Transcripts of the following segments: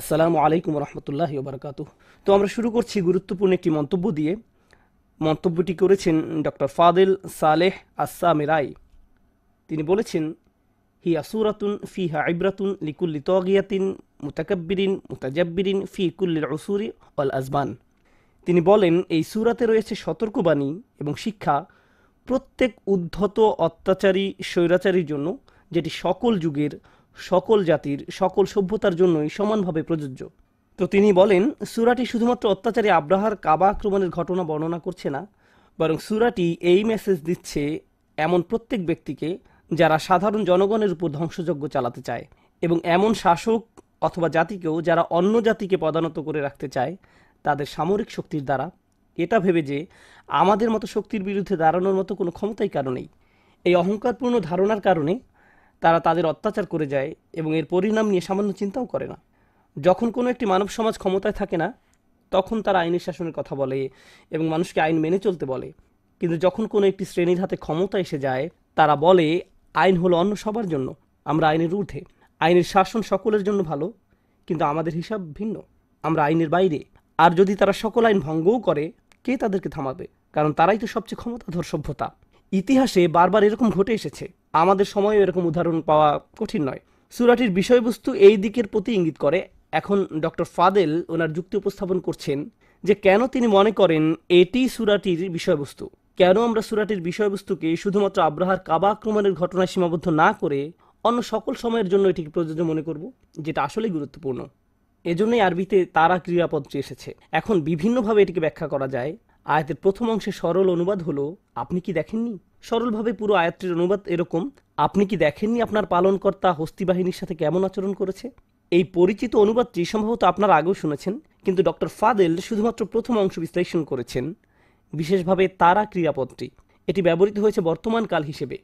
আসসালামু আলাইকুম রহমতুল্লাহ বারকাত তো আমরা শুরু করছি গুরুত্বপূর্ণ একটি মন্তব্য দিয়ে। মন্তব্যটি করেছেন ডক্টর ফাদেল সালেহ আসামে রায় তিনি বলেছেন হি আসুরাতুন ফি হা ইব্রাতুন লিকুল্লি তগিয়াতিন মুতাকাব্বিরিন মুতাজাব্বিরিন ফি কুল্লিল উসুরি অল আজবান তিনি বলেন, এই সুরাতে রয়েছে সতর্কবাণী এবং শিক্ষা প্রত্যেক উদ্ধত অত্যাচারী, স্বৈরাচারীর জন্য, যেটি সকল যুগের সকল জাতির, সকল সভ্যতার জন্যই সমানভাবে প্রযোজ্য। তো তিনি বলেন, সুরাটি শুধুমাত্র অত্যাচারী আব্রাহার কাবা আক্রমণের ঘটনা বর্ণনা করছে না, বরং সুরাটি এই মেসেজ দিচ্ছে এমন প্রত্যেক ব্যক্তিকে যারা সাধারণ জনগণের উপর ধ্বংসযজ্ঞ চালাতে চায় এবং এমন শাসক অথবা জাতিকেও যারা অন্য জাতিকে পদানত করে রাখতে চায়, তাদের সামরিক শক্তির দ্বারা। এটা ভেবে যে আমাদের মতো শক্তির বিরুদ্ধে দাঁড়ানোর মতো কোনো ক্ষমতাই কারণেই এই অহংকারপূর্ণ ধারণার কারণে তারা তাদের অত্যাচার করে যায় এবং এর পরিণাম নিয়ে সামান্য চিন্তাও করে না। যখন কোনো একটি মানব সমাজ ক্ষমতায় থাকে না, তখন তারা আইনের শাসনের কথা বলে এবং মানুষকে আইন মেনে চলতে বলে। কিন্তু যখন কোনো একটি শ্রেণির হাতে ক্ষমতা এসে যায়, তারা বলে, আইন হলো অন্য সবার জন্য, আমরা আইনের ঊর্ধ্বে। আইনের শাসন সকলের জন্য ভালো, কিন্তু আমাদের হিসাব ভিন্ন। আমরা আইনের বাইরে। আর যদি তারা সকল আইন ভঙ্গও করে, কে তাদেরকে থামাবে? কারণ তারাই তো সবচেয়ে ক্ষমতাধর সভ্যতা। ইতিহাসে বারবার এরকম ঘটে এসেছে। আমাদের সময়েও এরকম উদাহরণ পাওয়া কঠিন নয়। সুরাটির বিষয়বস্তু এই দিকের প্রতি ইঙ্গিত করে। এখন ডক্টর ফাদেল ওনার যুক্তি উপস্থাপন করছেন যে কেন তিনি মনে করেন এটি সুরাটির বিষয়বস্তু। কেন আমরা সুরাটির বিষয়বস্তুকে শুধুমাত্র আব্রাহার কাবা আক্রমণের ঘটনায় সীমাবদ্ধ না করে অন্য সকল সময়ের জন্য এটিকে প্রযোজ্য মনে করব, যেটা আসলেই গুরুত্বপূর্ণ। এজন্যই আরবিতে তারা ক্রিয়াপদটি এসেছে। এখন বিভিন্নভাবে এটিকে ব্যাখ্যা করা যায়। আয়াতের প্রথম অংশে সরল অনুবাদ হলো, আপনি কি দেখেননি? সরলভাবে পুরো আয়াতটির অনুবাদ এরকম, আপনি কি দেখেননি আপনার পালনকর্তা হস্তি বাহিনীর সাথে কেমন আচরণ করেছে? এই পরিচিত অনুবাদটি সম্ভবত আপনার আগেও শুনেছেন, কিন্তু ডক্টর ফাদেল শুধুমাত্র প্রথম অংশ বিশ্লেষণ করেছেন, বিশেষভাবে তারা ক্রিয়াপদটি। এটি ব্যবহৃত হয়েছে বর্তমান কাল হিসেবে।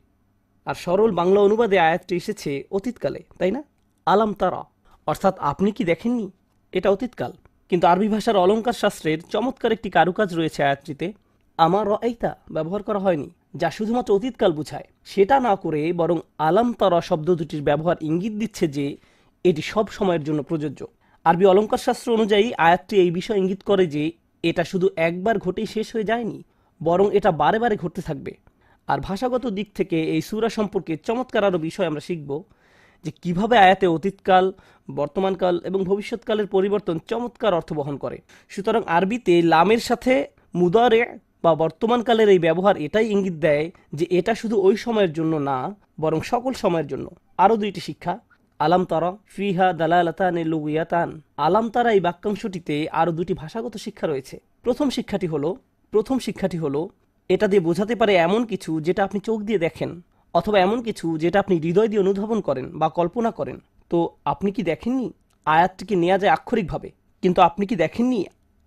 আর সরল বাংলা অনুবাদে আয়াতটি এসেছে অতীতকালে, তাই না? আলাম তারা। অর্থাৎ আপনি কি দেখেননি? এটা অতীতকাল। কিন্তু আরবি ভাষার অলঙ্কার শাস্ত্রের চমৎকার একটি কারুকাজ রয়েছে আয়াতটিতে আমার এইতা ব্যবহার করা হয়নি। যা শুধুমাত্র অতীতকাল বুঝায়। সেটা না করে বরং আলাম তারা শব্দ দুটির ব্যবহার ইঙ্গিত দিচ্ছে যে এটি সব সময়ের জন্য প্রযোজ্য। আরবি অলঙ্কার শাস্ত্র অনুযায়ী আয়াতটি এই বিষয় ইঙ্গিত করে যে এটা শুধু একবার ঘটেই শেষ হয়ে যায়নি, বরং এটা বারে বারে ঘটতে থাকবে। আর ভাষাগত দিক থেকে এই সুরা সম্পর্কে চমৎকার আরও বিষয় আমরা শিখব যে কীভাবে আয়াতে অতীতকাল, বর্তমানকাল এবং ভবিষ্যৎকালের পরিবর্তন চমৎকার অর্থ বহন করে। সুতরাং আরবিতে লামের সাথে মুদারে বা বর্তমানকালের এই ব্যবহার এটাই ইঙ্গিত দেয় যে এটা শুধু ওই সময়ের জন্য না, বরং সকল সময়ের জন্য। আরও দুইটি শিক্ষা। আলাম তারা ফিহা দালালাতান লুগুয়াতান। আলাম তারা এই বাক্যাংশটিতে আরও দুটি ভাষাগত শিক্ষা রয়েছে। প্রথম শিক্ষাটি হলো, প্রথম শিক্ষাটি হলো, এটা দিয়ে বোঝাতে পারে এমন কিছু যেটা আপনি চোখ দিয়ে দেখেন, অথবা এমন কিছু যেটা আপনি হৃদয় দিয়ে অনুধাবন করেন বা কল্পনা করেন। তো আপনি কি দেখেননি? আয়াতটিকে নেওয়া যায় আক্ষরিকভাবে। কিন্তু আপনি কি দেখেননি?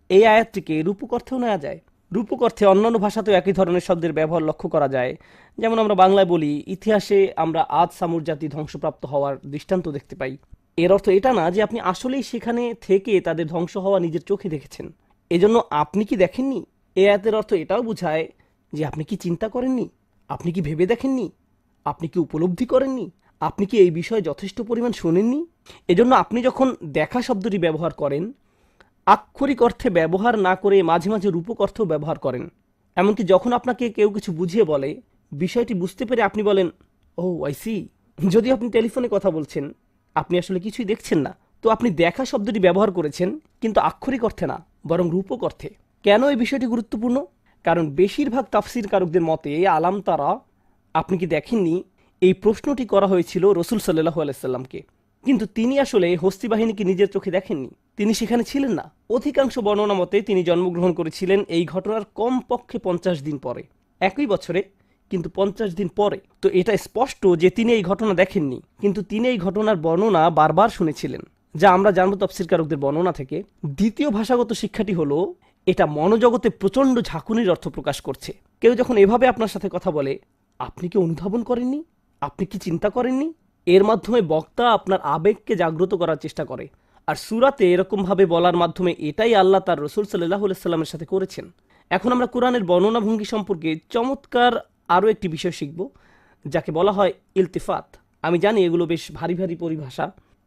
এই আয়াতটিকে রূপক অর্থেও নেওয়া যায়। রূপক অর্থে অন্যান্য ভাষাতেও একই ধরনের শব্দের ব্যবহার লক্ষ্য করা যায়। যেমন আমরা বাংলায় বলি, ইতিহাসে আমরা আজ সামুর জাতি ধ্বংসপ্রাপ্ত হওয়ার দৃষ্টান্ত দেখতে পাই। এর অর্থ এটা না যে আপনি আসলেই সেখানে থেকে তাদের ধ্বংস হওয়া নিজের চোখে দেখেছেন। এজন্য আপনি কি দেখেননি? এ আয়াতের অর্থ এটাও বোঝায় যে আপনি কি চিন্তা করেননি? আপনি কি ভেবে দেখেননি? আপনি কি উপলব্ধি করেননি? আপনি কি এই বিষয়ে যথেষ্ট পরিমাণ শোনেননি? এজন্য আপনি যখন দেখা শব্দটি ব্যবহার করেন আক্ষরিক অর্থে ব্যবহার না করে মাঝে মাঝে রূপক অর্থেও ব্যবহার করেন। এমনকি যখন আপনাকে কেউ কিছু বুঝিয়ে বলে, বিষয়টি বুঝতে পেরে আপনি বলেন, ও আই সি যদি আপনি টেলিফোনে কথা বলছেন, আপনি আসলে কিছুই দেখছেন না। তো আপনি দেখা শব্দটি ব্যবহার করেছেন, কিন্তু আক্ষরিক অর্থে না, বরং রূপক অর্থে। কেন এই বিষয়টি গুরুত্বপূর্ণ? কারণ বেশিরভাগ তাফসির কারকদের মতে, আলাম তারা, আপনি কি দেখেননি? এই প্রশ্নটি করা হয়েছিল রসুল সাল্লাহ আলাইসাল্লামকে কিন্তু তিনি আসলে হস্তি বাহিনীকে নিজের চোখে দেখেননি। তিনি সেখানে ছিলেন না। অধিকাংশ বর্ণনা মতে তিনি জন্মগ্রহণ করেছিলেন এই ঘটনার কম পক্ষে পঞ্চাশ দিন পরে। একই বছরে, কিন্তু পঞ্চাশ দিন পরে। তো এটা স্পষ্ট যে তিনি এই ঘটনা দেখেননি। কিন্তু তিনি এই ঘটনার বর্ণনা বারবার শুনেছিলেন। যা আমরা জানব তফসিরকারকদের বর্ণনা থেকে। দ্বিতীয় ভাষাগত শিক্ষাটি হলো, এটা মনোজগতে প্রচণ্ড ঝাঁকুনির অর্থ প্রকাশ করছে। কেউ যখন এভাবে আপনার সাথে কথা বলে, আপনি কি অনুধাবন করেননি? আপনি কি চিন্তা করেননি? এর মাধ্যমে বক্তা আপনার আবেগকে জাগ্রত করার চেষ্টা করে। আর সুরাতে এরকমভাবে বলার মাধ্যমে এটাই আল্লাহ তার রসুল সাল্লাহ সাল্লামের সাথে করেছেন। এখন আমরা কোরআনের বর্ণনা ভঙ্গি সম্পর্কে চমৎকার আরও একটি বিষয় শিখব, যাকে বলা হয় ইলতিফাত। আমি জানি এগুলো বেশ ভারী ভারী পরিভাষা,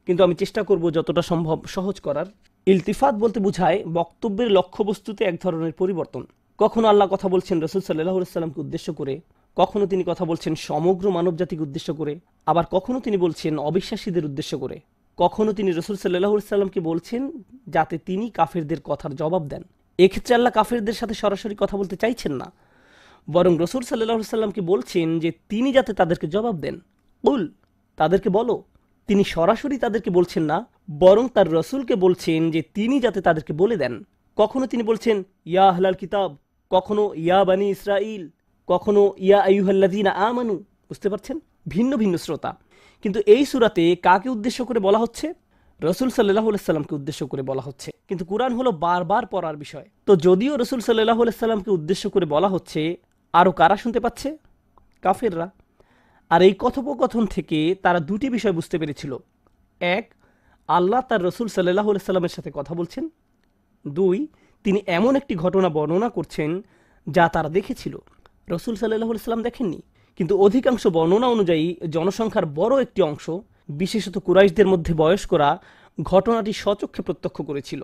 কিন্তু আমি চেষ্টা করব যতটা সম্ভব সহজ করার। ইলতিফাত বলতে বোঝায় বক্তব্যের লক্ষ্যবস্তুতে এক ধরনের পরিবর্তন। কখনো আল্লাহ কথা বলছেন রসুল সাল্লাহ সাল্লামকে উদ্দেশ্য করে কখনো তিনি কথা বলছেন সমগ্র মানবজাতিকে উদ্দেশ্য করে, আবার কখনো তিনি বলছেন অবিশ্বাসীদের উদ্দেশ্য করে। কখনো তিনি রসুল সাল্লাহ সাল্লামকে বলছেন যাতে তিনি কাফেরদের কথার জবাব দেন। এক্ষেত্রে আল্লাহ কাফেরদের সাথে সরাসরি কথা বলতে চাইছেন না। বরং রসুল সাল্লাহ সাল্লামকে বলছেন যে তিনি যাতে তাদেরকে জবাব দেন। উল তাদেরকে বলো। তিনি সরাসরি তাদেরকে বলছেন না, বরং তার রসুলকে বলছেন যে তিনি যাতে তাদেরকে বলে দেন। কখনো তিনি বলছেন, ইয়া আহলাল কিতাব। কখনো, ইয়া বানি ইসরাইল কখনো ইয়া আইহাল্লাদিনা আমানু, বুঝতে পারছেন? ভিন্ন ভিন্ন শ্রোতা। কিন্তু এই সুরাতে কাকে উদ্দেশ্য করে বলা হচ্ছে? রসুল সাল্লাহ সাল্লামকে উদ্দেশ্য করে বলা হচ্ছে। কিন্তু কোরআন হলো বারবার পড়ার বিষয়। তো যদিও রসুল সাল্লাহ সাল্লামকে উদ্দেশ্য করে বলা হচ্ছে আরও কারা শুনতে পাচ্ছে? কাফেররা। আর এই কথোপকথন থেকে তারা দুটি বিষয় বুঝতে পেরেছিল। এক, আল্লাহ তার রসুল সাল্লাহ সাল্লামের সাথে কথা বলছেন। দুই, তিনি এমন একটি ঘটনা বর্ণনা করছেন যা তারা দেখেছিল। রসুল সাল্লাহ সাল্লাম দেখেননি? কিন্তু অধিকাংশ বর্ণনা অনুযায়ী জনসংখ্যার বড় একটি অংশ, বিশেষত কুরাইশদের মধ্যে বয়স্করা, ঘটনাটি সচক্ষে প্রত্যক্ষ করেছিল।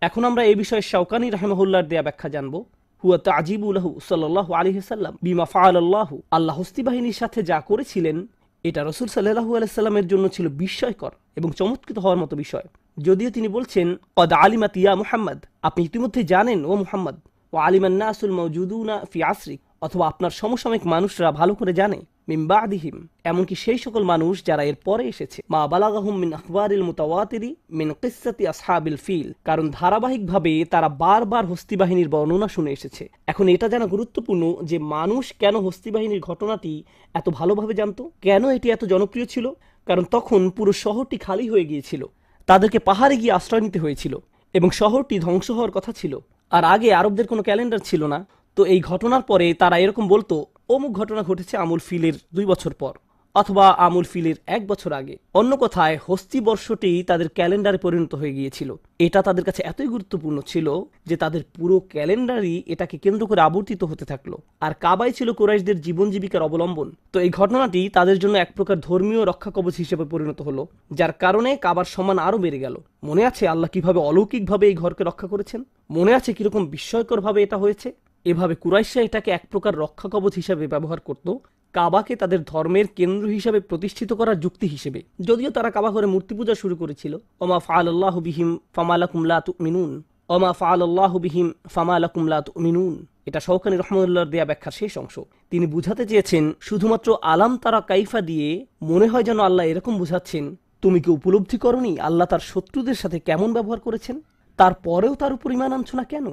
এখন আমরা এই বিষয়ে শাওকানি রাহেমহুল্লার দেয়া ব্যাখ্যা জানব। হুয়া তাজিবুল্লাহু সাল্লাহ আলহিসাল্লাম বিমা ফাআল্লাহু আল্লাহ হস্তি বাহিনীর সাথে যা করেছিলেন, এটা রসুল সাল্লাহু আলাইসাল্লামের জন্য ছিল বিস্ময়কর এবং চমৎকৃত হওয়ার মতো বিষয়। যদিও তিনি বলছেন, কদ আলিমাত ইয়া মুহাম্মদ আপনি ইতিমধ্যে জানেন, ও মুহাম্মদ ও আলিমান্না আসুল মৌজুদুনা ফি আসরিক অথবা আপনার সমসাময়িক মানুষরা ভালো করে জানে। মিম্বাদিহিম এমনকি সেই সকল মানুষ যারা এর পরে এসেছে। মা বালাগাহুম মিন আখবারিল মুতাওয়াতিরি মিন কিসসাতি আসহাবিল ফিল, কারণ ধারাবাহিকভাবে তারা বারবার হস্তি বাহিনীর বর্ণনা শুনে এসেছে। এখন এটা জানা গুরুত্বপূর্ণ যে মানুষ কেন হস্তি বাহিনীর ঘটনাটি এত ভালোভাবে জানতো? কেন এটি এত জনপ্রিয় ছিল? কারণ তখন পুরো শহরটি খালি হয়ে গিয়েছিল। তাদেরকে পাহাড়ে গিয়ে আশ্রয় নিতে হয়েছিল এবং শহরটি ধ্বংস হওয়ার কথা ছিল। আর আগে আরবদের কোনো ক্যালেন্ডার ছিল না। তো এই ঘটনার পরে তারা এরকম বলতো, অমুক ঘটনা ঘটেছে আমুল ফিলের দুই বছর পর, অথবা আমুল ফিলের এক বছর আগে। অন্য কথায়, হস্তি বর্ষটি তাদের ক্যালেন্ডারে পরিণত হয়ে গিয়েছিল। এটা তাদের কাছে এতই গুরুত্বপূর্ণ ছিল যে তাদের পুরো ক্যালেন্ডারই এটাকে কেন্দ্র করে আবর্তিত হতে থাকল। আর কাবাই ছিল কুরাইশদের জীবন জীবিকার অবলম্বন। তো এই ঘটনাটি তাদের জন্য এক প্রকার ধর্মীয় রক্ষা কবচ হিসেবে পরিণত হলো, যার কারণে কাবার সম্মান আরও বেড়ে গেল। মনে আছে আল্লাহ কীভাবে অলৌকিকভাবে এই ঘরকে রক্ষা করেছেন? মনে আছে কীরকম বিস্ময়করভাবে এটা হয়েছে? এভাবে কুরাইশা এটাকে এক প্রকার রক্ষা কবচ হিসাবে ব্যবহার করত, কাবাকে তাদের ধর্মের কেন্দ্র হিসাবে প্রতিষ্ঠিত করার যুক্তি হিসেবে। যদিও তারা কাবা ঘরে মূর্তি পূজা শুরু করেছিল। ওমা ফাল আল্লাহ বিহিম ফামালা কুমলা মিনুন ওমা ফাল আল্লাহ বিহিম ফামালা কুমলা মিনুন এটা শৌকানি রহমতুল্লাহর দেয়া ব্যাখ্যার শেষ অংশ। তিনি বুঝাতে চেয়েছেন, শুধুমাত্র আলাম তারা কাইফা দিয়ে মনে হয় যেন আল্লাহ এরকম বুঝাচ্ছেন, তুমি কি উপলব্ধি করনি আল্লাহ তার শত্রুদের সাথে কেমন ব্যবহার করেছেন? তারপরেও তার উপর ইমান আনছো না কেন?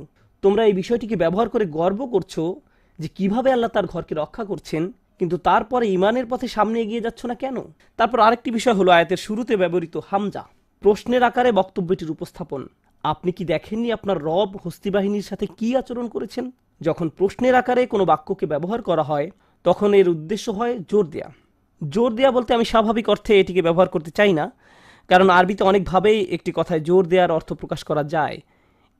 তোমরা এই বিষয়টিকে ব্যবহার করে গর্ব করছ যে কীভাবে আল্লাহ তার ঘরকে রক্ষা করছেন, কিন্তু তারপরে ইমানের পথে সামনে এগিয়ে যাচ্ছ না কেন? তারপর আরেকটি বিষয় হলো আয়াতের শুরুতে ব্যবহৃত হামজা। প্রশ্নের আকারে বক্তব্যটির উপস্থাপন। আপনি কি দেখেননি আপনার রব হস্তি বাহিনীর সাথে কি আচরণ করেছেন? যখন প্রশ্নের আকারে কোনো বাক্যকে ব্যবহার করা হয়, তখন এর উদ্দেশ্য হয় জোর দেয়া। জোর দেয়া বলতে আমি স্বাভাবিক অর্থে এটিকে ব্যবহার করতে চাই না, কারণ আরবিতে অনেকভাবেই একটি কথায় জোর দেওয়ার অর্থ প্রকাশ করা যায়।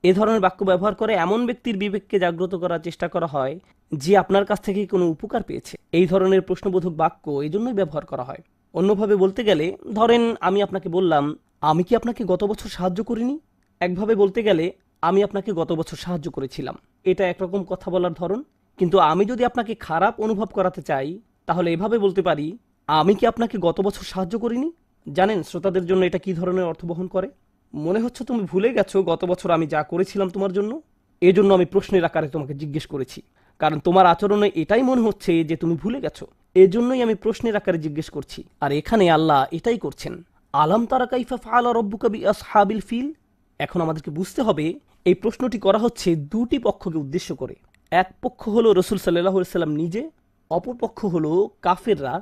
এ ধরনের বাক্য ব্যবহার করে এমন ব্যক্তির বিবেককে জাগ্রত করার চেষ্টা করা হয় যে আপনার কাছ থেকে কোনো উপকার পেয়েছে। এই ধরনের প্রশ্নবোধক বাক্য এই জন্যই ব্যবহার করা হয়। অন্যভাবে বলতে গেলে, ধরেন আমি আপনাকে বললাম, আমি কি আপনাকে গত বছর সাহায্য করিনি? একভাবে বলতে গেলে, আমি আপনাকে গত বছর সাহায্য করেছিলাম। এটা একরকম কথা বলার ধরন। কিন্তু আমি যদি আপনাকে খারাপ অনুভব করাতে চাই, তাহলে এভাবে বলতে পারি, আমি কি আপনাকে গত বছর সাহায্য করিনি? জানেন, শ্রোতাদের জন্য এটা কি ধরনের অর্থ বহন করে? মনে হচ্ছে তুমি ভুলে গেছো গত বছর আমি যা করেছিলাম তোমার জন্য? এজন্য আমি প্রশ্নের আকারে তোমাকে জিজ্ঞেস করেছি। কারণ তোমার আচরণে এটাই মনে হচ্ছে যে তুমি ভুলে গেছো। এজন্যই আমি প্রশ্নের আকারে জিজ্ঞেস করছি। আর এখানে আল্লাহ এটাই করছেন। আলাম তারা কাইফা ফালা রব্বু কবি আসহাবিল ফিল? এখন আমাদেরকে বুঝতে হবে, এই প্রশ্নটি করা হচ্ছে দুটি পক্ষকে উদ্দেশ্য করে। এক পক্ষ হলো রসুল সাল্লাহ সাল্লাম নিজে, অপর পক্ষ হলো কাফেররা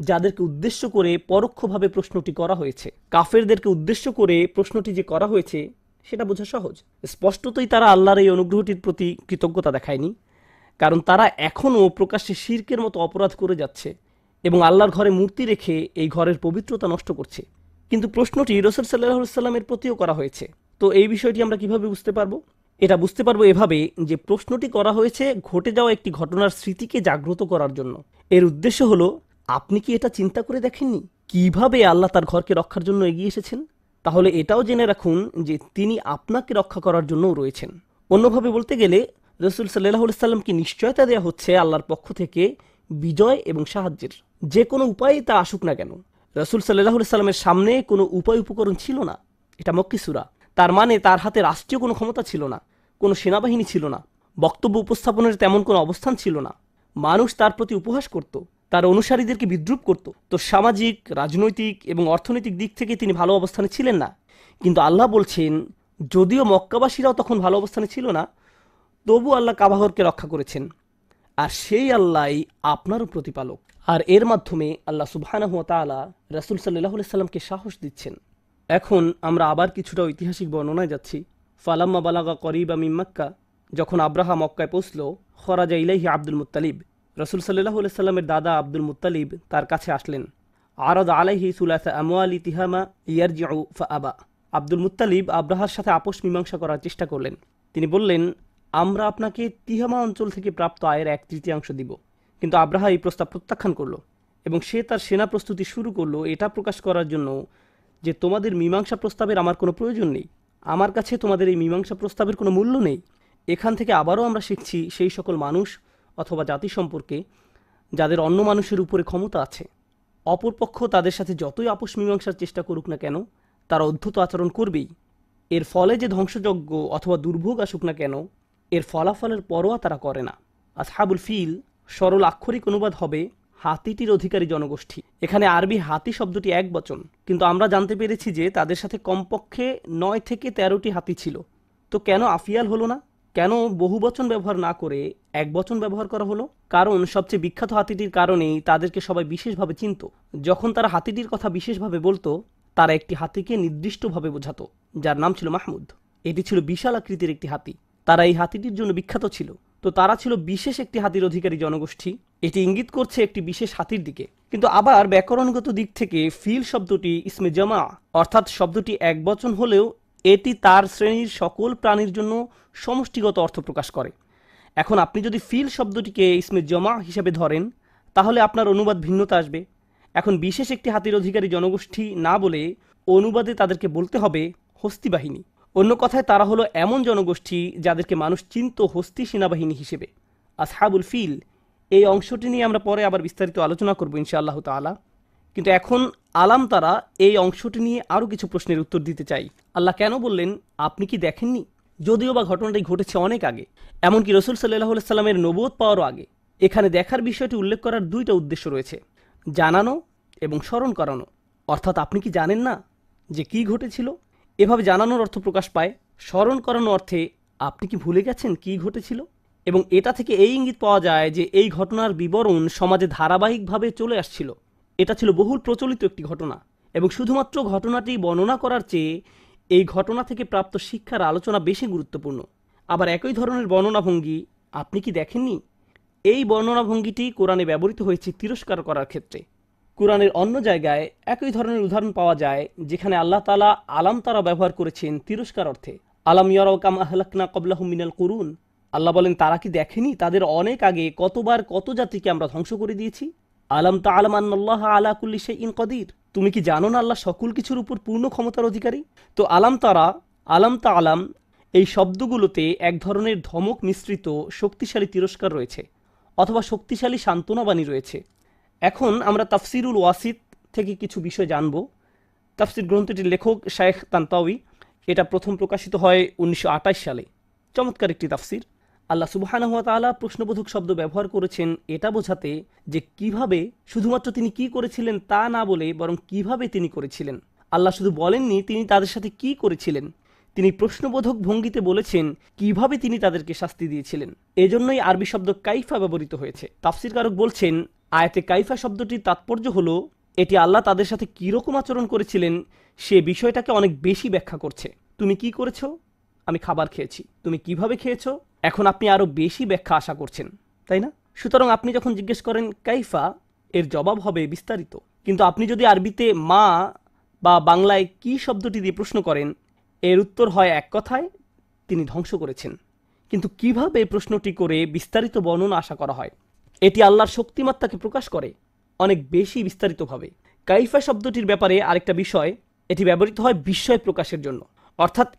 যাদেরকে উদ্দেশ্য করে পরোক্ষভাবে প্রশ্নটি করা হয়েছে। কাফেরদেরকে উদ্দেশ্য করে প্রশ্নটি যে করা হয়েছে, সেটা বোঝা সহজ। স্পষ্টতই তারা আল্লাহর এই অনুগ্রহটির প্রতি কৃতজ্ঞতা দেখায়নি, কারণ তারা এখনও প্রকাশ্যে শির্কের মতো অপরাধ করে যাচ্ছে এবং আল্লাহর ঘরে মূর্তি রেখে এই ঘরের পবিত্রতা নষ্ট করছে। কিন্তু প্রশ্নটি রসুল সাল্লাহ সাল্লামের প্রতিও করা হয়েছে। তো এই বিষয়টি আমরা কীভাবে বুঝতে পারব? এটা বুঝতে পারব এভাবে যে প্রশ্নটি করা হয়েছে ঘটে যাওয়া একটি ঘটনার স্মৃতিকে জাগ্রত করার জন্য। এর উদ্দেশ্য হলো আপনি কি এটা চিন্তা করে দেখেননি? কীভাবে আল্লাহ তার ঘরকে রক্ষার জন্য এগিয়ে এসেছেন? তাহলে এটাও জেনে রাখুন যে তিনি আপনাকে রক্ষা করার জন্যও রয়েছেন। অন্যভাবে বলতে গেলে, রসুল সাল্লাহ সাল্লামকে নিশ্চয়তা দেওয়া হচ্ছে আল্লাহর পক্ষ থেকে বিজয় এবং সাহায্যের? যে কোনো উপায়ে তা আসুক না কেন। রসুল সাল্লাহ সাল্লামের সামনে কোনো উপায় উপকরণ ছিল না। এটা মক্কিসুরা তার মানে তার হাতে রাষ্ট্রীয় কোনো ক্ষমতা ছিল না, কোনো সেনাবাহিনী ছিল না, বক্তব্য উপস্থাপনের তেমন কোনো অবস্থান ছিল না। মানুষ তার প্রতি উপহাস করত। তার অনুসারীদেরকে বিদ্রুপ করত। তো সামাজিক, রাজনৈতিক এবং অর্থনৈতিক দিক থেকে তিনি ভালো অবস্থানে ছিলেন না। কিন্তু আল্লাহ বলছেন, যদিও মক্কাবাসীরাও তখন ভালো অবস্থানে ছিল না, তবু আল্লাহ কাবাহরকে রক্ষা করেছেন। আর সেই আল্লাহ আপনারও প্রতিপালক। আর এর মাধ্যমে আল্লাহ সুবহানাহু ওয়া তাআলা রাসূল সাল্লাল্লাহু সাল্লামকে সাহস দিচ্ছেন। এখন আমরা আবার কিছুটা ঐতিহাসিক বর্ণনায় যাচ্ছি। ফালাম্মা বালাগা করিবা মিন মাক্কা, যখন আব্রাহা মক্কায় পৌঁছল, খরাজা ইলাইহি আব্দুল মুত্তালিব। রসুল সাল্লাহ সাল্লামের দাদা আব্দুল মুতালিব তার কাছে আসলেন। আরদ আলাইহি সুলাসা আমওয়ালি তিহামা ইয়ারজিউ ফা আবা আব্দুল মুত্তালিব আব্রাহার সাথে আপোষ মীমাংসা করার চেষ্টা করলেন। তিনি বললেন, আমরা আপনাকে তিহামা অঞ্চল থেকে প্রাপ্ত আয়ের এক তৃতীয়াংশ দিব। কিন্তু আব্রাহা এই প্রস্তাব প্রত্যাখ্যান করল এবং সে তার সেনা প্রস্তুতি শুরু করল এটা প্রকাশ করার জন্য যে, তোমাদের মীমাংসা প্রস্তাবের আমার কোনো প্রয়োজন নেই। আমার কাছে তোমাদের এই মীমাংসা প্রস্তাবের কোনো মূল্য নেই। এখান থেকে আবারও আমরা শিখছি সেই সকল মানুষ অথবা জাতি সম্পর্কে যাদের অন্য মানুষের উপরে ক্ষমতা আছে, অপরপক্ষ তাদের সাথে যতই আপোষ মীমাংসার চেষ্টা করুক না কেন, তারা অদ্ভুত আচরণ করবেই। এর ফলে যে ধ্বংসযজ্ঞ অথবা দুর্ভোগ আসুক না কেন, এর ফলাফলের পরোয়া তারা করে না। আসহাবুল ফিল, সরল আক্ষরিক অনুবাদ হবে হাতিটির অধিকারী জনগোষ্ঠী। এখানে আরবি হাতি শব্দটি এক বচন, কিন্তু আমরা জানতে পেরেছি যে তাদের সাথে কমপক্ষে নয় থেকে তেরোটি হাতি ছিল। তো কেন আফিয়াল হলো না? কেন বহু বচন ব্যবহার না করে এক বচন ব্যবহার করা হলো? কারণ সবচেয়ে বিখ্যাত হাতিটির কারণেই তাদেরকে সবাই বিশেষভাবে চিনত। যখন তারা হাতিটির কথা বিশেষভাবে বলতো, তারা একটি হাতিকে নির্দিষ্টভাবে বোঝাতো, যার নাম ছিল মাহমুদ। এটি ছিল বিশাল আকৃতির একটি হাতি। তারা এই হাতিটির জন্য বিখ্যাত ছিল। তো তারা ছিল বিশেষ একটি হাতির অধিকারী জনগোষ্ঠী। এটি ইঙ্গিত করছে একটি বিশেষ হাতির দিকে। কিন্তু আবার ব্যাকরণগত দিক থেকে ফিল শব্দটি ইসমে জমা, অর্থাৎ শব্দটি এক বচন হলেও এটি তার শ্রেণির সকল প্রাণীর জন্য সমষ্টিগত অর্থ প্রকাশ করে। এখন আপনি যদি ফিল শব্দটিকে ইসমে জমা হিসেবে ধরেন, তাহলে আপনার অনুবাদ ভিন্নতা আসবে। এখন বিশেষ একটি হাতির অধিকারী জনগোষ্ঠী না বলে অনুবাদে তাদেরকে বলতে হবে হস্তি বাহিনী। অন্য কথায়, তারা হলো এমন জনগোষ্ঠী যাদেরকে মানুষ চিনত হস্তি সেনাবাহিনী হিসেবে। আসহাবুল ফিল, এই অংশটি নিয়ে আমরা পরে আবার বিস্তারিত আলোচনা করব ইনশাআল্লাহ তালা কিন্তু এখন আলাম তারা এই অংশটি নিয়ে আরও কিছু প্রশ্নের উত্তর দিতে চাই। আল্লাহ কেন বললেন, আপনি কি দেখেননি? যদিও বা ঘটনাটি ঘটেছে অনেক আগে, এমনকি রসুল সাল্লাহ সাল্লামের নবোধ পাওয়ারও আগে। এখানে দেখার বিষয়টি উল্লেখ করার দুইটা উদ্দেশ্য রয়েছে, জানানো এবং স্মরণ করানো। অর্থাৎ আপনি কি জানেন না যে কি ঘটেছিল? এভাবে জানানোর অর্থ প্রকাশ পায়, স্মরণ করানো অর্থে আপনি কি ভুলে গেছেন কি ঘটেছিল? এবং এটা থেকে এই ইঙ্গিত পাওয়া যায় যে এই ঘটনার বিবরণ সমাজে ধারাবাহিকভাবে চলে আসছিল। এটা ছিল বহুল প্রচলিত একটি ঘটনা এবং শুধুমাত্র ঘটনাটি বর্ণনা করার চেয়ে এই ঘটনা থেকে প্রাপ্ত শিক্ষার আলোচনা বেশি গুরুত্বপূর্ণ। আবার একই ধরনের বর্ণনা ভঙ্গি আপনি কি দেখেননি? এই বর্ণনা ভঙ্গিটি কোরআনে ব্যবহৃত হয়েছে তিরস্কার করার ক্ষেত্রে। কোরআনের অন্য জায়গায় একই ধরনের উদাহরণ পাওয়া যায়, যেখানে আল্লাহ তালা আলাম তারা ব্যবহার করেছেন তিরস্কার অর্থে। আলাম ইয়ারাও কাম আহলাকনা কবলাহু মিনাল কুরুন। আল্লাহ বলেন, তারা কি দেখেনি? তাদের অনেক আগে কতবার কত জাতিকে আমরা ধ্বংস করে দিয়েছি? আলাম তা আলাম সে ইন কদির। তুমি কি জানো না আল্লাহ সকল কিছুর উপর পূর্ণ ক্ষমতার অধিকারী? তো আলাম তারা, আলাম তা আলাম, এই শব্দগুলোতে এক ধরনের ধমক মিশ্রিত শক্তিশালী তিরস্কার রয়েছে, অথবা শক্তিশালী সান্ত্বনাবাণী রয়েছে। এখন আমরা তাফসিরুল ওয়াসিদ থেকে কিছু বিষয় জানব। তাফসির গ্রন্থটির লেখক শায়েখ তান্তাউই এটা প্রথম প্রকাশিত হয় উনিশশো আটাশ সালে। চমৎকার একটি তাফসির। আল্লাহ সুবাহানহুয়া তালা প্রশ্নবোধক শব্দ ব্যবহার করেছেন এটা বোঝাতে যে কীভাবে শুধুমাত্র তিনি কি করেছিলেন তা না বলে বরং কীভাবে তিনি করেছিলেন। আল্লাহ শুধু বলেননি তিনি তাদের সাথে কি করেছিলেন। তিনি প্রশ্নবোধক ভঙ্গিতে বলেছেন কীভাবে তিনি তাদেরকে শাস্তি দিয়েছিলেন। এজন্যই আরবি শব্দ কাইফা ব্যবহৃত হয়েছে। তাফসির কারক বলছেন, আয়াতে কাইফা শব্দটির তাৎপর্য হলো, এটি আল্লাহ তাদের সাথে কীরকম আচরণ করেছিলেন সে বিষয়টাকে অনেক বেশি ব্যাখ্যা করছে। তুমি কি করেছ? আমি খাবার খেয়েছি। তুমি কীভাবে খেয়েছো? এখন আপনি আরও বেশি ব্যাখ্যা আশা করছেন, তাই না? সুতরাং আপনি যখন জিজ্ঞেস করেন, কাইফা? এর জবাব হবে বিস্তারিত। কিন্তু আপনি যদি আরবিতে মা বা বাংলায় কি শব্দটি দিয়ে প্রশ্ন করেন, এর উত্তর হয় এক কথায়, তিনি ধ্বংস করেছেন। কিন্তু কীভাবে প্রশ্নটি করে বিস্তারিত বর্ণনা আশা করা হয়? এটি আল্লাহর শক্তিমাত্রাকে প্রকাশ করে অনেক বেশি বিস্তারিতভাবে। কাইফা শব্দটির ব্যাপারে আরেকটা বিষয়, এটি ব্যবহৃত হয় বিস্ময় প্রকাশের জন্য। অর্থাৎ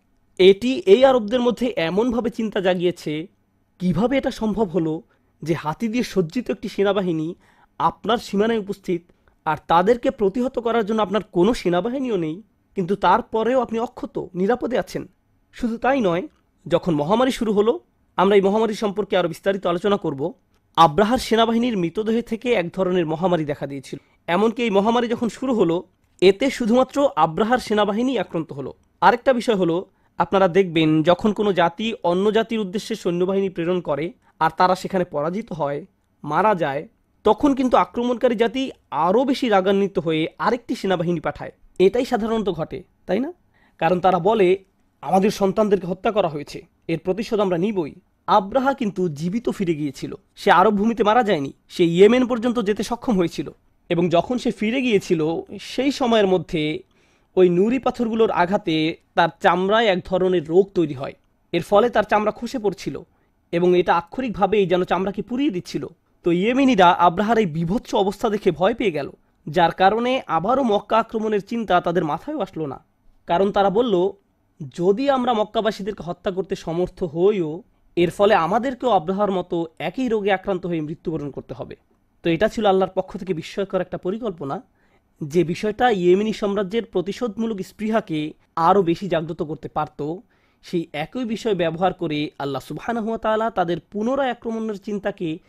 এটি এই আরবদের মধ্যে এমনভাবে চিন্তা জাগিয়েছে, কীভাবে এটা সম্ভব হলো যে হাতি দিয়ে সজ্জিত একটি সেনাবাহিনী আপনার সীমানায় উপস্থিত আর তাদেরকে প্রতিহত করার জন্য আপনার কোনো সেনাবাহিনীও নেই, কিন্তু তারপরেও আপনি অক্ষত, নিরাপদে আছেন। শুধু তাই নয়, যখন মহামারী শুরু হলো, আমরা এই মহামারী সম্পর্কে আরও বিস্তারিত আলোচনা করব। আব্রাহার সেনাবাহিনীর মৃতদেহ থেকে এক ধরনের মহামারী দেখা দিয়েছিল। এমনকি এই মহামারী যখন শুরু হলো, এতে শুধুমাত্র আব্রাহার সেনাবাহিনী আক্রান্ত হলো। আরেকটা বিষয় হলো আপনারা দেখবেন যখন কোনো জাতি অন্য জাতির উদ্দেশ্যে সৈন্যবাহিনী প্রেরণ করে আর তারা সেখানে পরাজিত হয়, মারা যায়, তখন কিন্তু আক্রমণকারী জাতি আরও বেশি রাগান্বিত হয়ে আরেকটি সেনাবাহিনী পাঠায়। এটাই সাধারণত ঘটে, তাই না? কারণ তারা বলে, আমাদের সন্তানদেরকে হত্যা করা হয়েছে, এর প্রতিশোধ আমরা নিবই। আব্রাহা কিন্তু জীবিত ফিরে গিয়েছিল। সে আরব ভূমিতে মারা যায়নি, সে ইয়েমেন পর্যন্ত যেতে সক্ষম হয়েছিল এবং যখন সে ফিরে গিয়েছিল, সেই সময়ের মধ্যে ওই নুড়ি পাথরগুলোর আঘাতে তার চামড়ায় এক ধরনের রোগ তৈরি হয়। এর ফলে তার চামড়া খসে পড়ছিল এবং এটা আক্ষরিকভাবেই যেন চামড়াকে পুড়িয়ে দিচ্ছিল। তো ইয়েমেনিরা আব্রাহার এই বিভৎস অবস্থা দেখে ভয় পেয়ে গেল, যার কারণে আবারও মক্কা আক্রমণের চিন্তা তাদের মাথায় আসলো না। কারণ তারা বলল, যদি আমরা মক্কাবাসীদেরকে হত্যা করতে সমর্থ হইও, এর ফলে আমাদেরকেও আব্রাহার মতো একই রোগে আক্রান্ত হয়ে মৃত্যুবরণ করতে হবে। তো এটা ছিল আল্লাহর পক্ষ থেকে বিস্ময়কর একটা পরিকল্পনা। যে বিষয়টা ইয়েমেনি সাম্রাজ্যের প্রতিশোধমূলক স্পৃহাকে আরও বেশি জাগ্রত করতে পারত, সেই একই বিষয় ব্যবহার করে আল্লাহ সুবহানাহুয়া তাআলা তাদের পুনরায় আক্রমণের চিন্তাকে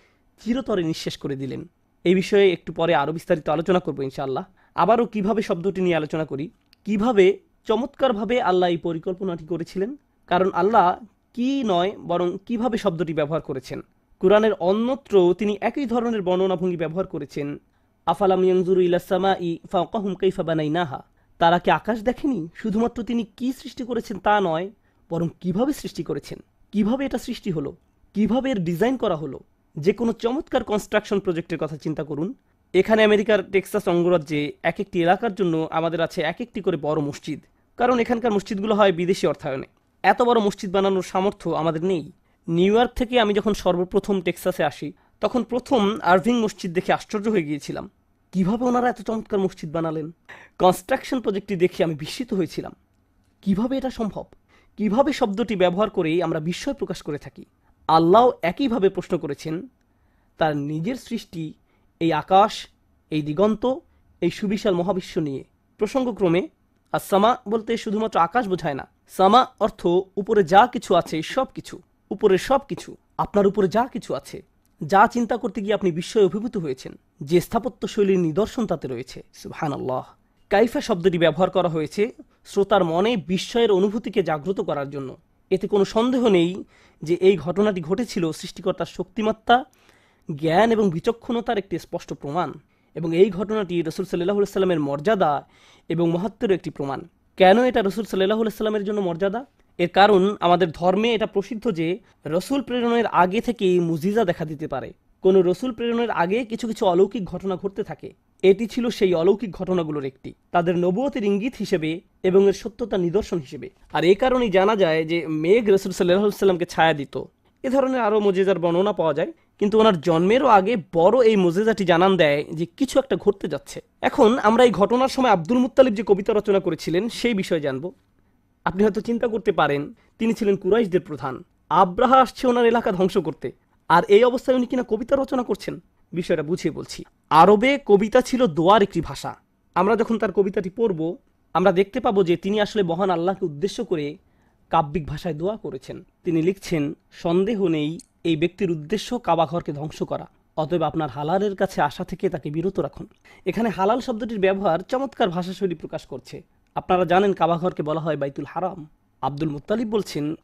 চিরতরে নিঃশেষ করে দিলেন। এই বিষয়ে একটু পরে আরও বিস্তারিত আলোচনা করব ইনশাআল্লাহ। আবারও কীভাবে শব্দটি নিয়ে আলোচনা করি? কীভাবে চমৎকারভাবে আল্লাহ এই পরিকল্পনাটি করেছিলেন? কারণ আল্লাহ কি নয়, বরং কীভাবে শব্দটি ব্যবহার করেছেন? কোরআনের অন্যত্র তিনি একই ধরনের বর্ণনাভঙ্গি ব্যবহার করেছেন আফালাম ইয়াংজুরু ইলাসামা ই ফাওকাহুম কাইফা বানাইনাহা? তারা কি আকাশ দেখেনি? শুধুমাত্র তিনি কি সৃষ্টি করেছেন তা নয়, বরং কীভাবে সৃষ্টি করেছেন? কীভাবে এটা সৃষ্টি হলো? কীভাবে এর ডিজাইন করা হলো? যে কোনো চমৎকার কনস্ট্রাকশন প্রজেক্টের কথা চিন্তা করুন। এখানে আমেরিকার টেক্সাস অঙ্গরাজ্যে এক একটি এলাকার জন্য আমাদের আছে এক একটি করে বড় মসজিদ। কারণ এখানকার মসজিদগুলো হয় বিদেশি অর্থায়নে। এত বড় মসজিদ বানানোর সামর্থ্য আমাদের নেই। নিউ ইয়র্ক থেকে আমি যখন সর্বপ্রথম টেক্সাসে আসি তখন প্রথম আরভিং মসজিদ দেখে আশ্চর্য হয়ে গিয়েছিলাম। কীভাবে ওনারা এত চমৎকার মসজিদ বানালেন? কনস্ট্রাকশন প্রজেক্টটি দেখে আমি বিস্মিত হয়েছিলাম। কীভাবে এটা সম্ভব? কীভাবে শব্দটি ব্যবহার করেই আমরা বিস্ময় প্রকাশ করে থাকি? আল্লাহ একইভাবে প্রশ্ন করেছেন, তার নিজের সৃষ্টি, এই আকাশ, এই দিগন্ত, এই সুবিশাল মহাবিশ্ব নিয়ে। প্রসঙ্গক্রমে আর সামা বলতে শুধুমাত্র আকাশ বোঝায় না। সামা অর্থ উপরে যা কিছু আছে সব কিছু উপরে সব কিছু আপনার উপরে যা কিছু আছে। যা চিন্তা করতে গিয়ে আপনি বিস্ময়ে অভিভূত হয়েছেন, যে স্থাপত্য শৈলীর নিদর্শন তাতে রয়েছে। সুহান আল্লাহ কাইফা শব্দটি ব্যবহার করা হয়েছে শ্রোতার মনে বিস্ময়ের অনুভূতিকে জাগ্রত করার জন্য। এতে কোনো সন্দেহ নেই যে এই ঘটনাটি ঘটেছিল সৃষ্টিকর্তার শক্তিমত্তা, জ্ঞান এবং বিচক্ষণতার একটি স্পষ্ট প্রমাণ এবং এই ঘটনাটি রসুল সাল্লাহ সাল্লামের মর্যাদা এবং মহত্বের একটি প্রমাণ। কেন এটা রসুল সাল্লাহ সাল্লামের জন্য মর্যাদা? এর কারণ আমাদের ধর্মে এটা প্রসিদ্ধ যে রসুল প্রেরণের আগে থেকেই মুজিজা দেখা দিতে পারে। কোনো রসুল প্রেরণের আগে কিছু কিছু অলৌকিক ঘটনা ঘটতে থাকে। এটি ছিল সেই অলৌকিক ঘটনাগুলোর একটি। তাদের নবুয়তের ইঙ্গিত হিসেবে এবং এর সত্যতা নিদর্শন হিসেবে। আর এ কারণেই জানা যায় যে মেঘ রসুল সাল্লাহ সাল্লামকে ছায়া দিত। এ ধরনের আরও মজেজার বর্ণনা পাওয়া যায়। কিন্তু ওনার জন্মেরও আগে বড় এই মজেজাটি জানান দেয় যে কিছু একটা ঘটতে যাচ্ছে। এখন আমরা এই ঘটনার সময় আব্দুল মুত্তালিব যে কবিতা রচনা করেছিলেন সেই বিষয়ে জানব। আপনি হয়তো চিন্তা করতে পারেন, তিনি ছিলেন কুরাইশদের প্রধান। আব্রাহা আসছে ওনার এলাকা ধ্বংস করতে। আর এই অবস্থায় উনি কিনা কবিতা রচনা করছেন, বিষয়টা বুঝিয়ে বলছি। আরবে কবিতা ছিল দোয়ার একটি ভাষা। আমরা যখন তার কবিতাটি পড়ব, আমরা দেখতে পাবো যে তিনি আসলে মহান আল্লাহকে উদ্দেশ্য করে কাব্যিক ভাষায় দোয়া করেছেন। তিনি লিখছেন, সন্দেহ নেই, এই ব্যক্তির উদ্দেশ্য কাবাঘরকে ধ্বংস করা। অতএব আপনার হালালের কাছে আসা থেকে তাকে বিরত রাখুন। এখানে হালাল শব্দটির ব্যবহার চমৎকার ভাষাশৈলী প্রকাশ করছে। আপনারা জানেন কাবাঘরকে বলা হয় বাইতুল হারাম। আব্দুল মুত্তালিব বলছেন,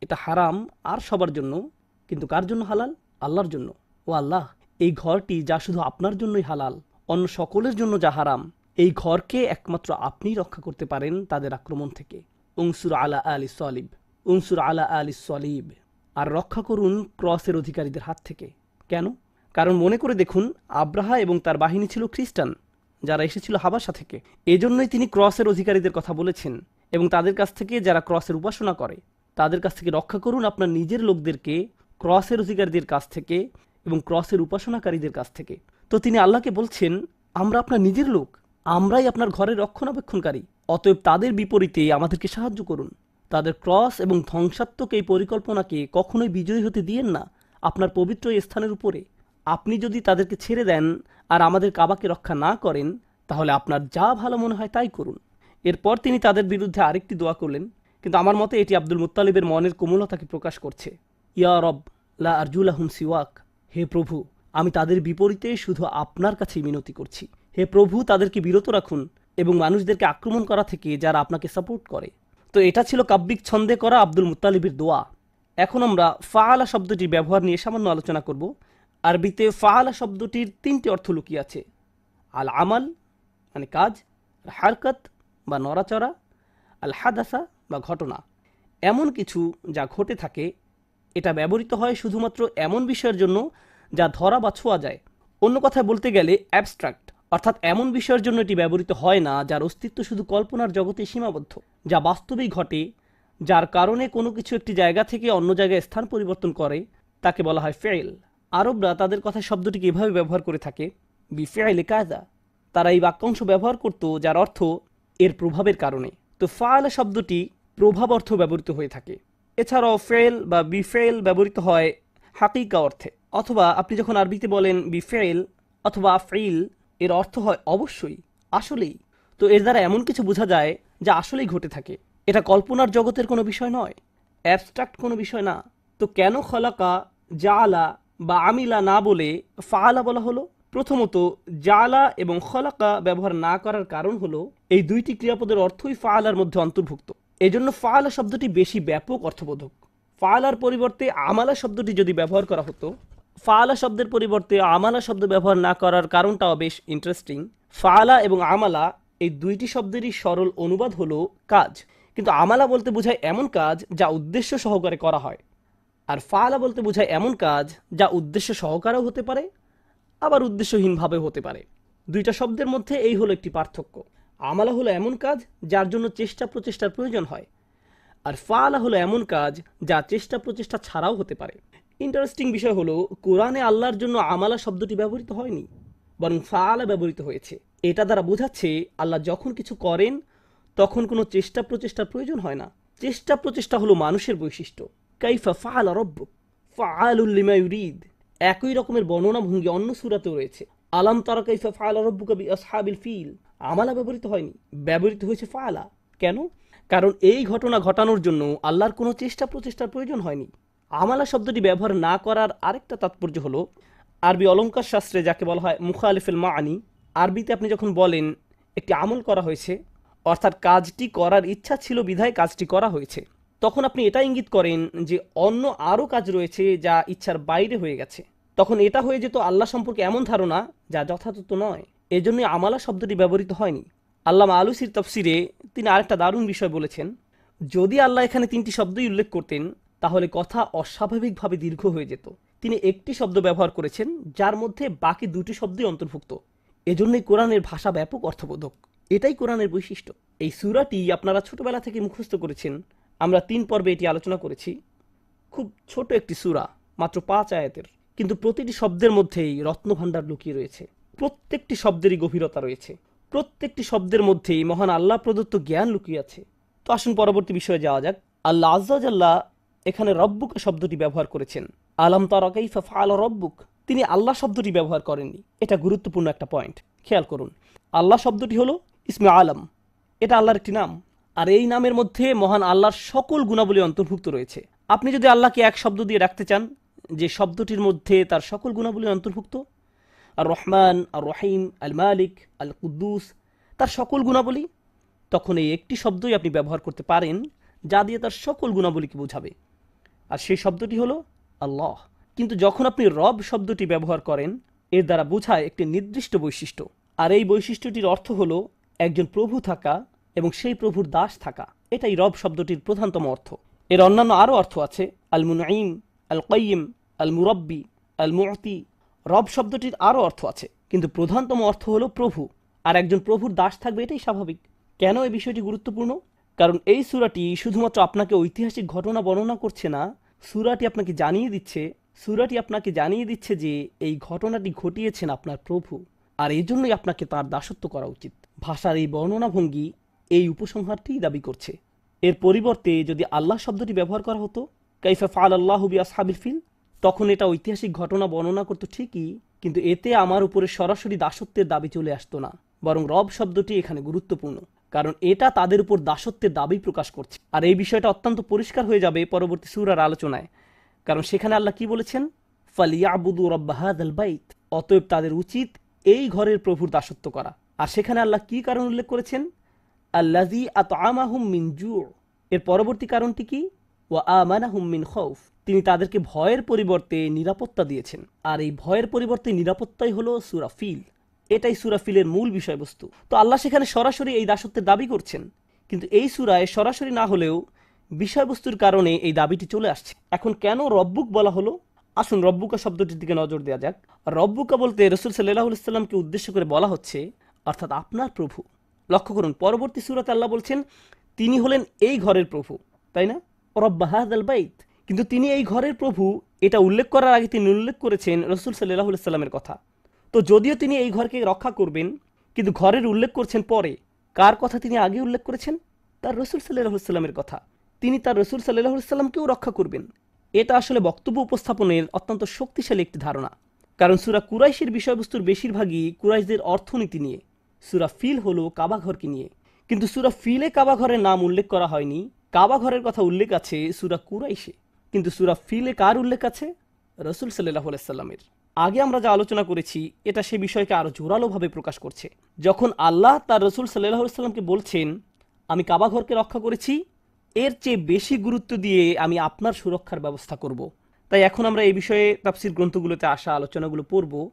এটা হারাম আর সবার জন্য, কিন্তু কার জন্য হালাল? আল্লাহর জন্য। ও আল্লাহ, এই ঘরটি যা শুধু আপনার জন্যই হালাল, অন্য সকলের জন্য যা হারাম, এই ঘরকে একমাত্র আপনিই রক্ষা করতে পারেন তাদের আক্রমণ থেকে। উংসুর আলা আলী সলিব উংসুর আলা আলী সলিব। আর রক্ষা করুন ক্রসের অধিকারীদের হাত থেকে। কেন? কারণ মনে করে দেখুন, আব্রাহা এবং তার বাহিনী ছিল খ্রিস্টান। যারা এসেছিল হাবাসা থেকে। এজন্যই তিনি ক্রসের অধিকারীদের কথা বলেছেন এবং তাদের কাছ থেকে যারা ক্রসের উপাসনা করে, তাদের কাছ থেকে রক্ষা করুন আপনার নিজের লোকদেরকে ক্রসের অধিকারীদের কাছ থেকে এবং ক্রসের উপাসনাকারীদের কাছ থেকে। তো তিনি আল্লাহকে বলছেন, আমরা আপনার নিজের লোক, আমরাই আপনার ঘরের রক্ষণাবেক্ষণকারী। অতএব তাদের বিপরীতে আমাদেরকে সাহায্য করুন। তাদের ক্রস এবং ধ্বংসাত্মক এই পরিকল্পনাকে কখনোই বিজয়ী হতে দিয়েন না। আপনার পবিত্র স্থানের উপরে। আপনি যদি তাদেরকে ছেড়ে দেন আর আমাদের কাবাকে রক্ষা না করেন, তাহলে আপনার যা ভালো মনে হয় তাই করুন। এরপর তিনি তাদের বিরুদ্ধে আরেকটি দোয়া করলেন। কিন্তু আমার মতে এটি আব্দুল মুত্তালিবের মনের কোমলতাকে প্রকাশ করছে। ইয়া রব, লা আরজুলাহুম সিওয়াক। হে প্রভু, আমি তাদের বিপরীতে শুধু আপনার কাছেই মিনতি করছি। হে প্রভু, তাদেরকে বিরত রাখুন এবং মানুষদেরকে আক্রমণ করা থেকে যারা আপনাকে সাপোর্ট করে। তো এটা ছিল কাব্যিক ছন্দে করা আব্দুল মুতালিবের দোয়া। এখন আমরা ফাআলা শব্দটির ব্যবহার নিয়ে সামান্য আলোচনা করব। আরবিতে ফাআলা শব্দটির তিনটি অর্থ লুকিয়ে আছে। আল আমাল মানে কাজ, হারকত বা নড়াচড়া আল হাদাসা বা ঘটনা। এমন কিছু যা ঘটে থাকে, এটা ব্যবহৃত হয় শুধুমাত্র এমন বিষয়ের জন্য যা ধরা বা ছোঁয়া যায়। অন্য কথায় বলতে গেলে অ্যাবস্ট্রাক্ট অর্থাৎ এমন বিষয়ের জন্য এটি ব্যবহৃত হয় না যার অস্তিত্ব শুধু কল্পনার জগতে সীমাবদ্ধ, যা বাস্তবেই ঘটে, যার কারণে কোনো কিছু একটি জায়গা থেকে অন্য জায়গায় স্থান পরিবর্তন করে, তাকে বলা হয় ফেল আরবরা তাদের কথায় শব্দটিকে এভাবে ব্যবহার করে থাকে বি ফেলে কাজা তারা এই বাক্যাংশ ব্যবহার করত, যার অর্থ, এর প্রভাবের কারণে তো ফাল শব্দটি প্রভাব অর্থ ব্যবহৃত হয়ে থাকে। এছাড়াও ফেল বা বিফেল ব্যবহৃত হয় হাকিকা অর্থে, অথবা আপনি যখন আরবিতে বলেন বিফেল অথবা ফেইল এর অর্থ হয় অবশ্যই, আসলেই। তো এর দ্বারা এমন কিছু বোঝা যায় যা আসলেই ঘটে থাকে। এটা কল্পনার জগতের কোনো বিষয় নয়, অ্যাবস্ট্রাক্ট কোনো বিষয় না। তো কেন খলাকা জালা বা আমিলা না বলে ফালা বলা হলো। প্রথমত, জালা এবং খলাকা ব্যবহার না করার কারণ হলো, এই দুইটি ক্রিয়াপদের অর্থই ফাআলার মধ্যে অন্তর্ভুক্ত। এজন্য ফালা শব্দটি বেশি ব্যাপক অর্থবোধক। ফালার পরিবর্তে আমালা শব্দটি যদি ব্যবহার করা হতো, ফাআলা শব্দের পরিবর্তে আমালা শব্দ ব্যবহার না করার কারণটাও বেশ ইন্টারেস্টিং ফালা এবং আমালা, এই দুইটি শব্দেরই সরল অনুবাদ হলো কাজ। কিন্তু আমালা বলতে বোঝায় এমন কাজ যা উদ্দেশ্য সহকারে করা হয়। আর ফাআলা বলতে বোঝায় এমন কাজ যা উদ্দেশ্য সহকারেও হতে পারে, আবার উদ্দেশ্যহীনভাবে হতে পারে। দুইটা শব্দের মধ্যে এই হলো একটি পার্থক্য। আমালা হলো এমন কাজ যার জন্য চেষ্টা প্রচেষ্টার প্রয়োজন হয়, আর ফাআলা হলো এমন কাজ যা চেষ্টা প্রচেষ্টা ছাড়াও হতে পারে। ইন্টারেস্টিং বিষয় হলো, কোরআনে আল্লাহর জন্য আমালা শব্দটি ব্যবহৃত হয়নি, বরং ফাআলা ব্যবহৃত হয়েছে। এটা দ্বারা বোঝাচ্ছে আল্লাহ যখন কিছু করেন, তখন কোনো চেষ্টা প্রচেষ্টার প্রয়োজন হয় না। চেষ্টা প্রচেষ্টা হলো মানুষের বৈশিষ্ট্য। কাইফা ফাআলা রব্বুক ফাআলুল লিমা ইউরিদ। একই রকমের বর্ণনা ভঙ্গি অন্য সুরাতেও রয়েছে। আলাম তারা কাইফা ফাআলা রব্বুকা বি আসহাবিল ফিল। আমালা ব্যবহৃত হয়নি, ব্যবহৃত হয়েছে ফালা কেন? কারণ এই ঘটনা ঘটানোর জন্য আল্লাহর কোনো চেষ্টা প্রচেষ্টার প্রয়োজন হয়নি। আমালা শব্দটি ব্যবহার না করার আরেকটা তাৎপর্য হলো, আরবি অলঙ্কার শাস্ত্রে যাকে বলা হয় মুখালিফুল মাআনি, আরবিতে আপনি যখন বলেন, একটি আমল করা হয়েছে, অর্থাৎ কাজটি করার ইচ্ছা ছিল বিধায় কাজটি করা হয়েছে। তখন আপনি এটা ইঙ্গিত করেন যে অন্য আরও কাজ রয়েছে যা ইচ্ছার বাইরে হয়ে গেছে। তখন এটা হয়ে যেত আল্লাহ সম্পর্কে এমন ধারণা যা যথাযথ নয়। এজন্যই আমালা শব্দটি ব্যবহৃত হয়নি। আল্লামা আলুসির তফসিরে তিনি আরেকটা দারুণ বিষয় বলেছেন, যদি আল্লাহ এখানে তিনটি শব্দই উল্লেখ করতেন, তাহলে কথা অস্বাভাবিকভাবে দীর্ঘ হয়ে যেত। তিনি একটি শব্দ ব্যবহার করেছেন, যার মধ্যে বাকি দুটি শব্দই অন্তর্ভুক্ত। এজন্যই কোরআনের ভাষা ব্যাপক অর্থবোধক। এটাই কোরআনের বৈশিষ্ট্য। এই সুরাটি আপনারা ছোটবেলা থেকে মুখস্থ করেছেন আমরা তিন পর্বে এটি আলোচনা করেছি। খুব ছোট একটি সুরা, মাত্র পাঁচ আয়াতের, কিন্তু প্রতিটি শব্দের মধ্যেই রত্নভাণ্ডার লুকিয়ে রয়েছে। প্রত্যেকটি শব্দেরই গভীরতা রয়েছে। প্রত্যেকটি শব্দের মধ্যেই মহান আল্লাহ প্রদত্ত জ্ঞান লুকিয়ে আছে। তো আসুন পরবর্তী বিষয়ে যাওয়া যাক। আল্লাহ আজ্লাহ এখানে রব্বুক শব্দটি ব্যবহার করেছেন। আলম তারকাইফা ফাল রব্বুক? তিনি আল্লাহ শব্দটি ব্যবহার করেননি। এটা গুরুত্বপূর্ণ একটা পয়েন্ট। খেয়াল করুন। আল্লাহ শব্দটি হলো ইসমে আলম। এটা আল্লাহর একটি নাম। আর এই নামের মধ্যে মহান আল্লাহর সকল গুণাবলী অন্তর্ভুক্ত রয়েছে। আপনি যদি আল্লাহকে এক শব্দ দিয়ে রাখতে চান, যে শব্দটির মধ্যে তার সকল গুণাবলী অন্তর্ভুক্ত, আর রহমান, আর রহিম, আল মালিক, আল কুদ্দুস, তার সকল গুণাবলী, তখন এই একটি শব্দই আপনি ব্যবহার করতে পারেন, যা দিয়ে তার সকল গুণাবলীকে বোঝাবে। আর সেই শব্দটি হলো আল্লাহ। কিন্তু যখন আপনি রব শব্দটি ব্যবহার করেন, এর দ্বারা বোঝায় একটি নির্দিষ্ট বৈশিষ্ট্য। আর এই বৈশিষ্ট্যটির অর্থ হলো একজন প্রভু থাকা এবং সেই প্রভুর দাস থাকা। এটাই রব শব্দটির প্রধানতম অর্থ। এর অন্যান্য আরও অর্থ আছে আল মুনাইম আল কয়িম আল মুরব্বি আল মুরতি রব শব্দটির আরও অর্থ আছে, কিন্তু প্রধানতম অর্থ হলো প্রভু। আর একজন প্রভুর দাস থাকবে এটাই স্বাভাবিক। কেন এই বিষয়টি গুরুত্বপূর্ণ? কারণ এই সুরাটি শুধুমাত্র আপনাকে ঐতিহাসিক ঘটনা বর্ণনা করছে না, সুরাটি আপনাকে জানিয়ে দিচ্ছে, সুরাটি আপনাকে জানিয়ে দিচ্ছে যে এই ঘটনাটি ঘটিয়েছেন আপনার প্রভু। আর এই জন্যই আপনাকে তার দাসত্ব করা উচিত। ভাষার এই বর্ণনা ভঙ্গি এই উপসংহারটিই দাবি করছে। এর পরিবর্তে যদি আল্লাহ শব্দটি ব্যবহার করা হতো, কাইফা ফাল আল্লাহ বি আসহাবিল ফিল, তখন এটা ঐতিহাসিক ঘটনা বর্ণনা করতো ঠিকই, কিন্তু এতে আমার উপরে সরাসরি দাসত্বের দাবি চলে আসতো না, বরং রব শব্দটি এখানে গুরুত্বপূর্ণ, কারণ এটা তাদের উপর দাসত্বের দাবি প্রকাশ করছে। আর এই বিষয়টা অত্যন্ত পরিষ্কার হয়ে যাবে পরবর্তী সুরার আলোচনায়, কারণ সেখানে আল্লাহ কি বলেছেন? ফালিয়াবুদু রব্বাহাদ অতএব তাদের উচিত এই ঘরের প্রভুর দাসত্ব করা। আর সেখানে আল্লাহ কি কারণ উল্লেখ করেছেন? আল্লাজি আত মিন জু এর পরবর্তী কারণটি কি? ও আমানাহুম মিন খৌফ। তিনি তাদেরকে ভয়ের পরিবর্তে নিরাপত্তা দিয়েছেন। আর এই ভয়ের পরিবর্তে নিরাপত্তাই হলো সুরাফিল এটাই সুরাফিলের মূল বিষয়বস্তু। তো আল্লাহ সেখানে সরাসরি এই দাসত্বের দাবি করছেন। কিন্তু এই সুরায় সরাসরি না হলেও বিষয়বস্তুর কারণে এই দাবিটি চলে আসছে। এখন কেন রব্বুক বলা হলো? আসুন রব্বুকা শব্দটির দিকে নজর দেওয়া যাক। রব্বুকা বলতে রসুল সাল্লাহ উদ্দেশ্য করে বলা হচ্ছে, অর্থাৎ আপনার প্রভু। লক্ষ্য করুন, পরবর্তী সুরাতে আল্লাহ বলছেন, তিনি হলেন এই ঘরের প্রভু, তাই না? রব্বাহাদ বাইত। কিন্তু তিনি এই ঘরের প্রভু, এটা উল্লেখ করার আগে তিনি উল্লেখ করেছেন রসুল সাল্লাহ সাল্লামের কথা। তো যদিও তিনি এই ঘরকে রক্ষা করবেন, কিন্তু ঘরের উল্লেখ করছেন পরে, কার কথা তিনি আগে উল্লেখ করেছেন? তার রসুল সাল্লাহ সাল্লামের কথা। তিনি তার রসুল সাল্লাহ সাল্লামকেও রক্ষা করবেন। এটা আসলে বক্তব্য উপস্থাপনের অত্যন্ত শক্তিশালী একটি ধারণা। কারণ সুরা কুরাইশের বিষয়বস্তুর বেশিরভাগই কুরাইশদের অর্থনীতি নিয়ে। সুরা ফিল হলো কাবাঘরকে নিয়ে। কিন্তু সুরা ফিলে কাবাঘরের নাম উল্লেখ করা হয়নি। কাবাঘরের কথা উল্লেখ আছে সুরা কুরাইশে। কিন্তু সুরা ফিলে কার উল্লেখ আছে? রসুল সাল্লাহ সাল্লামের। আগে আমরা যা আলোচনা করেছি, এটা সে বিষয়কে আরও জোরালোভাবে প্রকাশ করছে। যখন আল্লাহ তার রসুল সাল্লাহ সাল্লামকে বলছেন, আমি কাবাঘরকে রক্ষা করেছি, এর চেয়ে বেশি গুরুত্ব দিয়ে আমি আপনার সুরক্ষার ব্যবস্থা করব। তাই এখন আমরা এই বিষয়ে তাফসির গ্রন্থগুলোতে আসা আলোচনাগুলো পড়ব।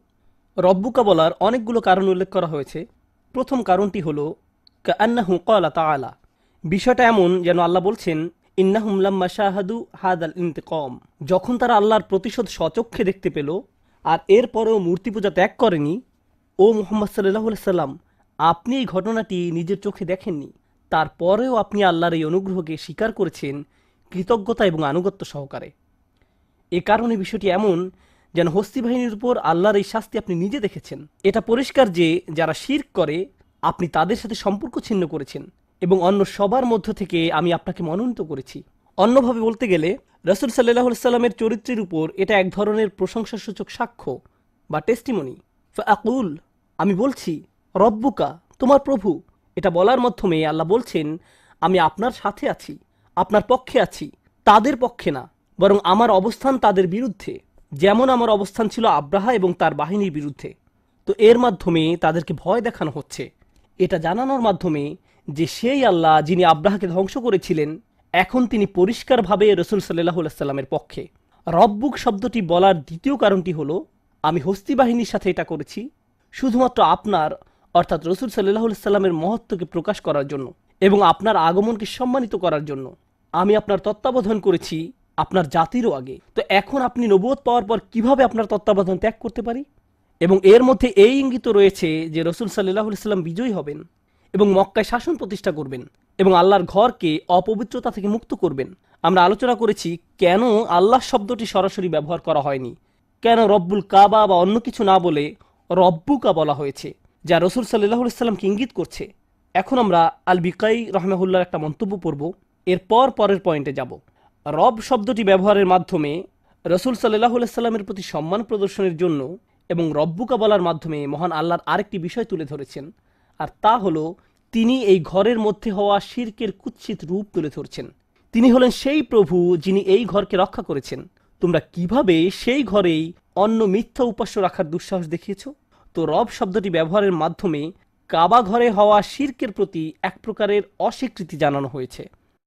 রব্বুকা বলার অনেকগুলো কারণ উল্লেখ করা হয়েছে। প্রথম কারণটি হলো কান্নাহু কলা তাআলা। বিষয়টা এমন যেন আল্লাহ বলছেন, ইন্নাহুম লাম্মা শাহাদু হাদ আল ইন্তেকম। যখন তারা আল্লাহর প্রতিশোধ সচক্ষে দেখতে পেল, আর এরপরেও মূর্তি পূজা ত্যাগ করেনি, ও মোহাম্মদ সাল্লাহ সাল্লাম, আপনি এই ঘটনাটি নিজের চোখে দেখেননি। তারপরেও আপনি আল্লাহর এই অনুগ্রহকে স্বীকার করেছেন কৃতজ্ঞতা এবং আনুগত্য সহকারে। এ কারণে বিষয়টি এমন যেন হস্তি বাহিনীর উপর আল্লাহর এই শাস্তি আপনি নিজে দেখেছেন। এটা পরিষ্কার যে যারা শির করে, আপনি তাদের সাথে সম্পর্ক ছিন্ন করেছেন এবং অন্য সবার মধ্য থেকে আমি আপনাকে মনোনীত করেছি। অন্যভাবে বলতে গেলে, রসুল সাল্লাহ সাল্লামের চরিত্রের উপর এটা এক ধরনের প্রশংসাসূচক সাক্ষ্য বা টেস্টিমনি আকুল আমি বলছি, রব্বুকা, তোমার প্রভু। এটা বলার মাধ্যমে আল্লাহ বলছেন, আমি আপনার সাথে আছি, আপনার পক্ষে আছি, তাদের পক্ষে না, বরং আমার অবস্থান তাদের বিরুদ্ধে। যেমন আমার অবস্থান ছিল আব্রাহা এবং তার বাহিনীর বিরুদ্ধে। তো এর মাধ্যমে তাদেরকে ভয় দেখানো হচ্ছে। এটা জানানোর মাধ্যমে যে সেই আল্লাহ যিনি আব্রাহাকে ধ্বংস করেছিলেন, এখন তিনি পরিষ্কারভাবে রসুল সাল্লাহ সাল্লামের পক্ষে। রব্বুক শব্দটি বলার দ্বিতীয় কারণটি হলো, আমি হস্তি বাহিনীর সাথে এটা করেছি, শুধুমাত্র আপনার, অর্থাৎ রসুল সাল্লাহ সাল্লামের মহত্বকে প্রকাশ করার জন্য এবং আপনার আগমনকে সম্মানিত করার জন্য। আমি আপনার তত্ত্বাবধান করেছি আপনার জাতিরও আগে। তো এখন আপনি নবুয়ত পাওয়ার পর কীভাবে আপনার তত্ত্বাবধান ত্যাগ করতে পারি? এবং এর মধ্যে এই ইঙ্গিত রয়েছে যে রসুল সাল্লাহ সাল্লাম বিজয়ী হবেন এবং মক্কায় শাসন প্রতিষ্ঠা করবেন এবং আল্লাহর ঘরকে অপবিত্রতা থেকে মুক্ত করবেন। আমরা আলোচনা করেছি কেন আল্লাহ শব্দটি সরাসরি ব্যবহার করা হয়নি। কেন রব্বুল কাবা বা অন্য কিছু না বলে রব্বুকা বলা হয়েছে, যা রসুল সাল্লাহ সাল্লামকে ইঙ্গিত করছে। এখন আমরা আল বিকাই রহমাহুল্লার একটা মন্তব্য পড়ব। এরপর পরের পয়েন্টে যাব। রব শব্দটি ব্যবহারের মাধ্যমে রসুল সাল্লাহ সাল্লামের প্রতি সম্মান প্রদর্শনের জন্য এবং রব্বুকা বলার মাধ্যমে মহান আল্লাহর আরেকটি বিষয় তুলে ধরেছেন। আর তা হলো, তিনি এই ঘরের মধ্যে হওয়া শির্কের কুৎসিত রূপ তুলে ধরছেন। তিনি হলেন সেই প্রভু যিনি এই ঘরকে রক্ষা করেছেন। তোমরা কীভাবে সেই ঘরেই অন্য মিথ্যা উপাস্য রাখার দুঃসাহস দেখিয়েছ? তো রব শব্দটি ব্যবহারের মাধ্যমে কাবা ঘরে হওয়া শির্কের প্রতি এক প্রকারের অস্বীকৃতি জানানো হয়েছে।